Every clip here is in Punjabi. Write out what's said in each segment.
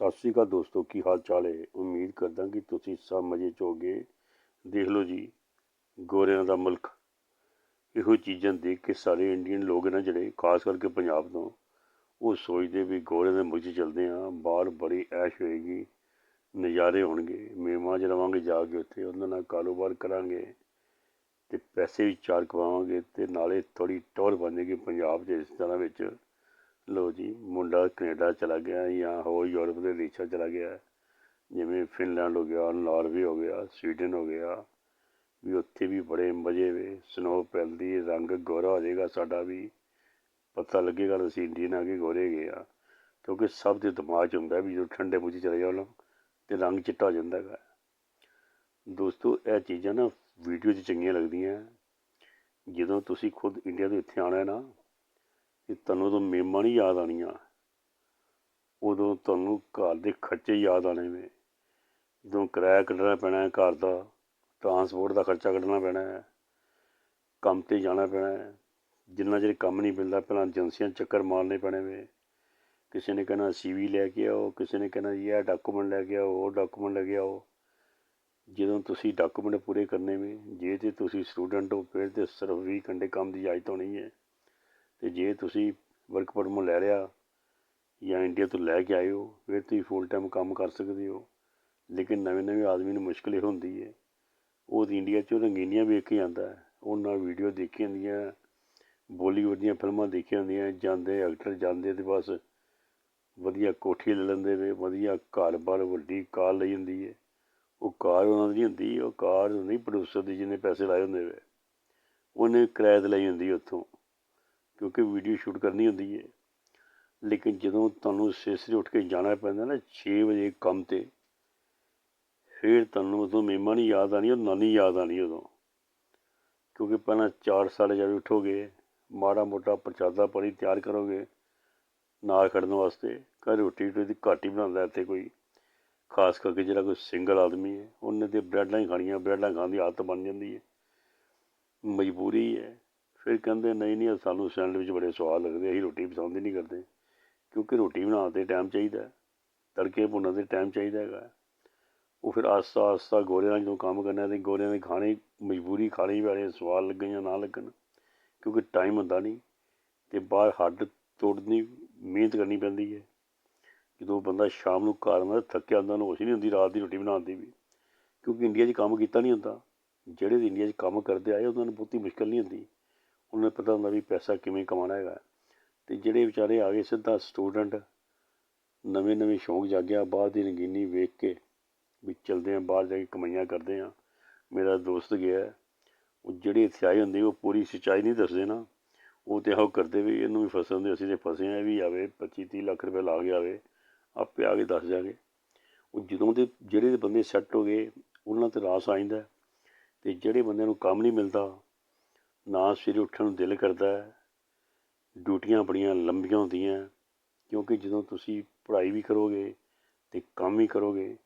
ਸਤਿ ਸ਼੍ਰੀ ਅਕਾਲ ਦੋਸਤੋ, ਕੀ ਹਾਲ ਚਾਲ ਹੈ? ਉਮੀਦ ਕਰਦਾ ਕਿ ਤੁਸੀਂ ਸਭ ਮਜ਼ੇ 'ਚ ਹੋਗੇ ਦੇਖ ਲਓ ਜੀ, ਗੋਰਿਆਂ ਦਾ ਮੁਲਕ। ਇਹੋ ਚੀਜ਼ਾਂ ਦੇਖ ਕੇ ਸਾਰੇ ਇੰਡੀਅਨ ਲੋਕ ਨਾ ਜਿਹੜੇ, ਖਾਸ ਕਰਕੇ ਪੰਜਾਬ ਤੋਂ, ਉਹ ਸੋਚਦੇ ਵੀ ਗੋਰਿਆਂ ਦੇ ਮੁਲਕ 'ਚ ਚੱਲਦੇ ਆ ਬਾਹਰ ਬੜੀ ਐਸ਼ ਹੋਏਗੀ, ਨਜ਼ਾਰੇ ਹੋਣਗੇ। ਮੇਮਾਂ 'ਚ ਰਵਾਂਗੇ ਜਾ ਕੇ ਉੱਥੇ, ਉਹਨਾਂ ਨਾਲ ਕਾਰੋਬਾਰ ਕਰਾਂਗੇ ਤੇ ਪੈਸੇ ਵੀ ਚਾਰ ਕਮਾਵਾਂਗੇ ਤੇ ਨਾਲੇ ਥੋੜੀ ਟੌਰ ਬਣੇਗੀ ਪੰਜਾਬ ਦੇ ਇਸ ਤਰ੍ਹਾਂ ਵਿੱਚ। ਲਓ ਜੀ, ਮੁੰਡਾ ਕੈਨੇਡਾ ਚਲਾ ਗਿਆ ਜਾਂ ਹੋਰ ਯੂਰਪ ਦੇ ਦੇਸ਼ਾਂ ਚਲਾ ਗਿਆ। ਜਿਵੇਂ ਫਿਨਲੈਂਡ ਹੋ ਗਿਆ, ਨਾਰਵੇ ਹੋ ਗਿਆ, ਸਵੀਡਨ ਹੋ ਗਿਆ, ਵੀ ਉੱਥੇ ਵੀ ਬੜੇ ਮਜ਼ੇ ਵੇ। ਸਨੋ ਪੈਂਦੀ, ਰੰਗ ਗੋਰਾ ਹੋ ਜਾਏਗਾ ਸਾਡਾ ਵੀ। ਪਤਾ ਲੱਗੇਗਾ ਅਸੀਂ ਇੰਡੀਅਨ ਆ ਕੇ ਗੋਰੇ ਗਏ ਆ। ਕਿਉਂਕਿ ਸਭ ਦੇ ਦਿਮਾਗ 'ਚ ਹੁੰਦਾ ਵੀ ਜਦੋਂ ਠੰਡੇ ਮੁੱਝ ਚਲੇ ਜਾਓ ਨਾ, ਤੇ ਰੰਗ ਚਿੱਟਾ ਹੋ ਜਾਂਦਾ ਹੈਗਾ। ਦੋਸਤੋ, ਇਹ ਚੀਜ਼ਾਂ ਨਾ ਵੀਡੀਓ 'ਚ ਚੰਗੀਆਂ ਲੱਗਦੀਆਂ। ਜਦੋਂ ਤੁਸੀਂ ਖੁਦ ਇੰਡੀਆ ਤੋਂ ਇੱਥੇ ਆਣਾ ਹੈ ਨਾ ਕਿ ਤੁਹਾਨੂੰ ਉਦੋਂ ਮੇਮਾਂ ਨਹੀਂ ਯਾਦ ਆਣੀਆਂ ਉਦੋਂ ਤੁਹਾਨੂੰ ਘਰ ਦੇ ਖਰਚੇ ਯਾਦ ਆਣੇ ਵੇ ਜਦੋਂ ਕਿਰਾਇਆ ਕੱਢਣਾ ਪੈਣਾ ਹੈ ਘਰ ਦਾ ਟਰਾਂਸਪੋਰਟ ਦਾ ਖਰਚਾ ਕੱਢਣਾ ਪੈਣਾ ਹੈ, ਕੰਮ ਤੇ ਜਾਣਾ ਪੈਣਾ ਹੈ, ਜਿੰਨਾ ਚਿਰ ਕੰਮ ਨਹੀਂ ਮਿਲਦਾ, ਪਹਿਲਾਂ ਏਜੰਸੀਆਂ ਚੱਕਰ ਮਾਰਨੇ ਪੈਣੇ ਵੇ ਕਿਸੇ ਨੇ ਕਹਿਣਾ ਸੀਵੀ ਲੈ ਕੇ ਆਓ, ਕਿਸੇ ਨੇ ਕਹਿਣਾ ਜੀ ਇਹ ਡਾਕੂਮੈਂਟ ਲੈ ਕੇ ਆਓ, ਉਹ ਡਾਕੂਮੈਂਟ ਲੈ ਕੇ ਆਓ। ਜਦੋਂ ਤੁਸੀਂ ਡਾਕੂਮੈਂਟ ਪੂਰੇ ਕਰਨੇ ਵੇ ਜੇ ਤੇ ਤੁਸੀਂ ਸਟੂਡੈਂਟ ਹੋ, ਫਿਰ ਤੇ ਸਿਰਫ 20 ਘੰਟੇ ਕੰਮ ਦੀ ਇਜਾਜ਼ਤ ਹੋਣੀ ਹੈ। ਅਤੇ ਜੇ ਤੁਸੀਂ ਵਰਕ ਪਰਮਿਟ ਲੈ ਲਿਆ ਜਾਂ ਇੰਡੀਆ ਤੋਂ ਲੈ ਕੇ ਆਏ ਹੋ, ਫਿਰ ਤੁਸੀਂ ਫੁੱਲ ਟਾਈਮ ਕੰਮ ਕਰ ਸਕਦੇ ਹੋ। ਲੇਕਿਨ ਨਵੇਂ ਨਵੇਂ ਆਦਮੀ ਨੂੰ ਮੁਸ਼ਕਿਲ ਇਹ ਹੁੰਦੀ ਹੈ, ਉਹ ਇੰਡੀਆ 'ਚੋਂ ਰੰਗੀਨੀਆਂ ਵੇਖ ਕੇ ਆਉਂਦਾ ਉਹਨਾਂ ਵੀਡੀਓ ਦੇਖੀ ਹੁੰਦੀਆਂ ਬੋਲੀਵੁੱਡ ਦੀਆਂ ਫਿਲਮਾਂ ਦੇਖੀਆਂ ਹੁੰਦੀਆਂ, ਜਾਂਦੇ ਐਕਟਰ ਜਾਂਦੇ ਤੇ ਬਸ ਵਧੀਆ ਕੋਠੀ ਲੈ ਲੈਂਦੇ ਵੇ ਵਧੀਆ ਘਰ-ਬਾਰ ਵੱਡੀ ਕਾਰ ਲਈ ਹੁੰਦੀ ਹੈ। ਉਹ ਕਾਰ ਉਹਨਾਂ ਦੀ ਹੁੰਦੀ, ਉਹ ਕਾਰ ਨਹੀਂ ਪ੍ਰੋਡਿਊਸਰ ਦੀ ਜਿਹਨੇ ਪੈਸੇ ਲਾਏ ਹੁੰਦੇ ਵੇ ਉਹਨੇ ਕਿਰਾਏ ਤੇ ਲਈ ਹੁੰਦੀ ਉੱਥੋਂ। ਕਿਉਂਕਿ ਵੀਡੀਓ ਸ਼ੂਟ ਕਰਨੀ ਹੁੰਦੀ ਹੈ। ਲੇਕਿਨ ਜਦੋਂ ਤੁਹਾਨੂੰ ਸਵੇਰੇ ਉੱਠ ਕੇ ਜਾਣਾ ਪੈਂਦਾ ਨਾ 6 ਵਜੇ ਕੰਮ ਤੇ, ਫਿਰ ਤੁਹਾਨੂੰ ਉਦੋਂ ਮੇਮਾ ਨਹੀਂ ਯਾਦ ਆਣੀ ਉਹ ਨਾਨੀ ਯਾਦ ਆਣੀ ਉਦੋਂ। ਕਿਉਂਕਿ ਪਹਿਲਾਂ 4 ਸਾਲ ਜਦ ਉੱਠੋਗੇ, ਮਾੜਾ ਮੋਟਾ ਪ੍ਰਚਾਦਾ ਪਾਣੀ ਤਿਆਰ ਕਰੋਗੇ, ਨਾਲ ਖੜਨ ਵਾਸਤੇ, ਘਰ ਰੋਟੀ ਰੋਟੀ ਘੱਟ ਹੀ ਬਣਾਉਂਦਾ ਇੱਥੇ ਕੋਈ। ਖਾਸ ਕਰਕੇ ਜਿਹੜਾ ਕੋਈ ਸਿੰਗਲ ਆਦਮੀ ਹੈ, ਉਹਨੇ ਤੇ ਬ੍ਰੈਡਾਂ ਹੀ ਖਾਣੀਆਂ ਬ੍ਰੈਡਾਂ ਖਾਣ ਦੀ ਆਦਤ ਬਣ ਜਾਂਦੀ ਹੈ। ਮਜਬੂਰੀ ਹੈ। ਫਿਰ ਕਹਿੰਦੇ, ਨਹੀਂ ਨਹੀਂ ਸਾਨੂੰ ਸੈਂਡਵਿਚ ਬੜੇ ਸਵਾਦ ਲੱਗਦੇ, ਅਸੀਂ ਰੋਟੀ ਪਸੰਦ ਹੀ ਨਹੀਂ ਕਰਦੇ, ਕਿਉਂਕਿ ਰੋਟੀ ਬਣਾਉਣ 'ਤੇ ਟਾਈਮ ਚਾਹੀਦਾ ਤੜਕੇ ਭੁੰਨਣ 'ਤੇ ਟਾਈਮ ਚਾਹੀਦਾ ਹੈਗਾ ਉਹ ਫਿਰ ਆਸਤਾ ਆਸਤਾ ਗੋਰਿਆਂ ਨਾਲ ਜਦੋਂ ਕੰਮ ਕਰਨਾ ਤੇ ਗੋਰਿਆਂ ਦੇ ਖਾਣੇ ਮਜਬੂਰੀ ਖਾਣੇ ਵਾਲੇ ਸਵਾਦ ਲੱਗਣ ਜਾਂ ਨਾ ਲੱਗਣ, ਕਿਉਂਕਿ ਟਾਈਮ ਹੁੰਦਾ ਨਹੀਂ ਤੇ ਬਾਹਰ ਹੱਡ ਤੋੜਨੀ, ਮਿਹਨਤ ਕਰਨੀ ਪੈਂਦੀ ਹੈ। ਜਦੋਂ ਬੰਦਾ ਸ਼ਾਮ ਨੂੰ ਘਰ ਆਉਂਦਾ, ਥੱਕਿਆ ਹੁੰਦਾ ਉਹਨੂੰ ਹੋਸ਼ ਨਹੀਂ ਹੁੰਦੀ ਰਾਤ ਦੀ ਰੋਟੀ ਬਣਾਉਣ ਦੀ ਵੀ, ਕਿਉਂਕਿ ਇੰਡੀਆ 'ਚ ਕੰਮ ਕੀਤਾ ਨਹੀਂ ਹੁੰਦਾ। ਜਿਹੜੇ ਇੰਡੀਆ 'ਚ ਕੰਮ ਕਰਦੇ ਆਏ, ਉਹਨਾਂ ਨੂੰ ਬਹੁਤੀ ਮੁਸ਼ਕਲ ਨਹੀਂ ਹੁੰਦੀ। ਉਹਨਾਂ ਨੂੰ ਪਤਾ ਹੁੰਦਾ ਵੀ ਪੈਸਾ ਕਿਵੇਂ ਕਮਾਉਣਾ ਹੈਗਾ। ਅਤੇ ਜਿਹੜੇ ਵਿਚਾਰੇ ਆ ਗਏ ਸਿੱਧਾ ਸਟੂਡੈਂਟ ਨਵੇਂ ਨਵੇਂ ਸ਼ੌਂਕ ਜਾਗਿਆ, ਬਾਹਰ ਦੀ ਰੰਗੀਨੀ ਵੇਖ ਕੇ ਵੀ ਚਲਦੇ ਹਾਂ ਬਾਹਰ ਜਾ ਕੇ ਕਮਾਈਆਂ ਕਰਦੇ ਹਾਂ ਮੇਰਾ ਦੋਸਤ ਗਿਆ, ਉਹ ਜਿਹੜੇ ਇੱਥੇ ਆਏ ਹੁੰਦੇ, ਉਹ ਪੂਰੀ ਸੱਚਾਈ ਨਹੀਂ ਦੱਸਦੇ ਨਾ। ਉਹ ਤੇ ਉਹ ਕਰਦੇ ਵੀ ਇਹਨੂੰ ਵੀ ਫਸਣ ਦੇ ਅਸੀਂ ਤੇ ਫਸੇ ਆ ਵੀ ਆਵੇ 25 30 ਲੱਖ ਰੁਪਏ ਲਾ ਕੇ ਆਵੇ, ਆਪੇ ਆ ਕੇ ਦੱਸ ਜਾਗੇ। ਉਹ ਜਦੋਂ ਦੇ ਜਿਹੜੇ ਬੰਦੇ ਸੈੱਟ ਹੋ ਗਏ, ਉਹਨਾਂ ਤੇ ਰਾਸ ਆ ਜਾਂਦਾ। ਤੇ ਜਿਹੜੇ ਬੰਦਿਆਂ ਨੂੰ ਕੰਮ ਨਹੀਂ ਮਿਲਦਾ ਨਾ ਸਵੇਰੇ ਉੱਠਣ ਨੂੰ ਦਿਲ ਕਰਦਾ ਡਿਊਟੀਆਂ ਬੜੀਆਂ ਲੰਬੀਆਂ ਹੁੰਦੀਆਂ ਕਿਉਂਕਿ ਜਦੋਂ ਤੁਸੀਂ ਪੜ੍ਹਾਈ ਵੀ ਕਰੋਗੇ ਅਤੇ ਕੰਮ ਵੀ ਕਰੋਗੇ,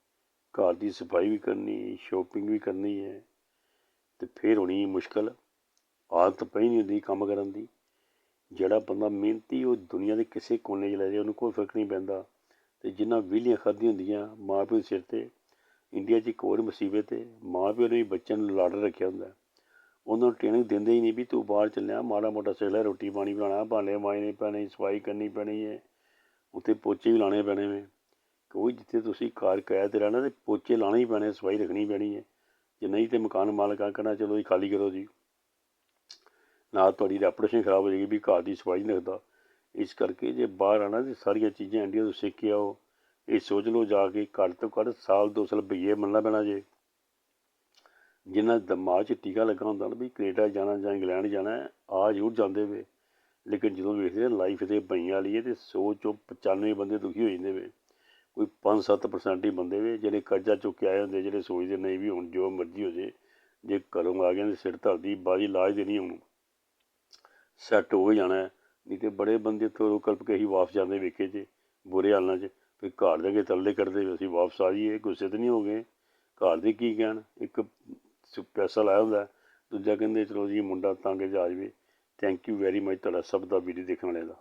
ਘਰ ਦੀ ਸਫ਼ਾਈ ਵੀ ਕਰਨੀ ਸ਼ੋਪਿੰਗ ਵੀ ਕਰਨੀ ਹੈ, ਤੇ ਫਿਰ ਹੋਣੀ ਮੁਸ਼ਕਲ, ਆਦਤ ਪਈ ਨਹੀਂ ਹੁੰਦੀ ਕੰਮ ਕਰਨ ਦੀ। ਜਿਹੜਾ ਬੰਦਾ ਮਿਹਨਤੀ ਉਹ ਦੁਨੀਆ ਦੇ ਕਿਸੇ ਕੋਨੇ 'ਚ ਲੈ ਜਾਏ, ਉਹਨੂੰ ਕੋਈ ਫ਼ਰਕ ਨਹੀਂ ਪੈਂਦਾ। ਅਤੇ ਜਿਨ੍ਹਾਂ ਵਿਹਲੀਆਂ ਖਾਧੀਆਂ ਹੁੰਦੀਆਂ ਮਾਂ ਪਿਓ ਸਿਰ ਤੇ, ਇੰਡੀਆ 'ਚ ਇੱਕ ਹੋਰ ਮੁਸੀਬਤ ਹੈ, ਮਾਂ ਪਿਓ ਨੇ ਵੀ ਬੱਚਿਆਂ ਨੂੰ ਲਾਡ ਰੱਖਿਆ ਹੁੰਦਾ ਉਹਨਾਂ ਨੂੰ ਟ੍ਰੇਨਿੰਗ ਦਿੰਦੇ ਹੀ ਨਹੀਂ ਵੀ ਤੂੰ ਬਾਹਰ ਚੱਲਿਆ, ਮਾੜਾ ਮੋਟਾ ਸਿੱਖ ਲੈ, ਰੋਟੀ ਪਾਣੀ ਬਣਾਉਣਾ, ਭਾਂਡੇ ਮਾਂਜਣੇ ਪੈਣੇ, ਸਫ਼ਾਈ ਕਰਨੀ ਪੈਣੀ ਹੈ। ਉੱਥੇ ਪੋਚੇ ਵੀ ਲਾਣੇ ਪੈਣੇ ਨੇ। ਕੋਈ ਜਿੱਥੇ ਤੁਸੀਂ ਕਾਰ ਕਿਰਾਏ ਰਹਿਣਾ ਤੇ ਪੋਚੇ ਲਾਣੇ ਹੀ ਪੈਣੇ, ਸਫ਼ਾਈ ਰੱਖਣੀ ਪੈਣੀ ਹੈ। ਜੇ ਨਹੀਂ ਤੇ ਮਕਾਨ ਮਾਲਕਾਂ ਕਹਿਣਾ, ਚਲੋ ਜੀ, ਖਾਲੀ ਕਰੋ ਜੀ। ਨਾ ਤੁਹਾਡੀ ਰੈਪੂਟੇਸ਼ਨ ਖਰਾਬ ਹੋ ਜਾਏਗੀ ਵੀ ਘਰ ਦੀ ਸਫ਼ਾਈ ਨਹੀਂ ਰੱਖਦਾ। ਇਸ ਕਰਕੇ ਜੇ ਬਾਹਰ ਆਣਾ ਤੇ ਸਾਰੀਆਂ ਚੀਜ਼ਾਂ ਇੰਡੀਆ ਤੋਂ ਸਿੱਖ ਕੇ ਆਓ। ਇਹ ਸੋਚ ਲਓ ਜਾ ਕੇ ਘੱਟ ਤੋਂ ਘੱਟ ਸਾਲ ਦੋ ਸਾਲ ਬਈਏ ਮੰਨਣਾ ਪੈਣਾ ਜੇ। ਜਿਨ੍ਹਾਂ ਦਿਮਾਗ 'ਚ ਟੀਕਾ ਲੱਗਾ ਹੁੰਦਾ ਨਾ ਵੀ ਕੈਨੇਡਾ ਜਾਣਾ ਜਾਂ ਇੰਗਲੈਂਡ ਜਾਣਾ, ਆ ਜ਼ਰੂਰ ਜਾਂਦੇ ਵੇ। ਲੇਕਿਨ ਜਦੋਂ ਵੇਖਦੇ ਲਾਈਫ ਤੇ ਬਈਆਂ ਵਾਲੀ ਹੈ ਤੇ ਸੌ ਚੋਂ 95 ਬੰਦੇ ਦੁਖੀ ਹੋ ਜਾਂਦੇ ਵੇ। ਕੋਈ 5-7% ਹੀ ਬੰਦੇ ਵੇ ਜਿਹੜੇ ਕਰਜ਼ਾ ਚੁੱਕ ਕੇ ਆਏ ਹੁੰਦੇ, ਜਿਹੜੇ ਸੋਚਦੇ ਨਹੀਂ ਵੀ ਹੁਣ ਜੋ ਮਰਜ਼ੀ ਹੋ ਜੇ ਜੇ ਘਰੋਂ ਆ ਗਏ ਨੇ ਸਿਰ ਧਰਦੀ, ਬਾਜੀ ਲਾਜ ਦੇਣੀ ਹੁਣ। ਸੈੱਟ ਹੋ ਜਾਣਾ, ਨਹੀਂ ਤੇ ਬੜੇ ਬੰਦੇ ਤੋਂ ਕਲਪ ਕੇ ਹੀ ਵਾਪਸ ਜਾਂਦੇ ਵੇਖੇ ਜੇ, ਬੁਰੇ ਹਾਲਾਂ 'ਚ। ਫਿਰ ਘਰ ਦੇ ਕੇ ਤਲਦੇ ਕਰਦੇ ਵੀ ਅਸੀਂ ਵਾਪਸ ਆ ਜਾਈਏ, ਗੁੱਸੇ ਤੇ ਨਹੀਂ ਹੋ ਗਏ। ਘਰ ਦੇ ਕੀ ਕਹਿਣ? ਇੱਕ ਪੈਸਾ ਲਾਇਆ ਹੁੰਦਾ ਦੂਜਾ ਕਹਿੰਦੇ, ਚਲੋ ਜੀ ਮੁੰਡਾ ਤਾਂ ਤੰਗ ਜਾ ਜਾਵੇ। ਥੈਂਕ ਯੂ ਵੈਰੀ ਮਚ ਤੁਹਾਡਾ ਸਭ ਦਾ ਵੀਡੀਓ ਦੇਖਣ ਵਾਲੇ ਦਾ।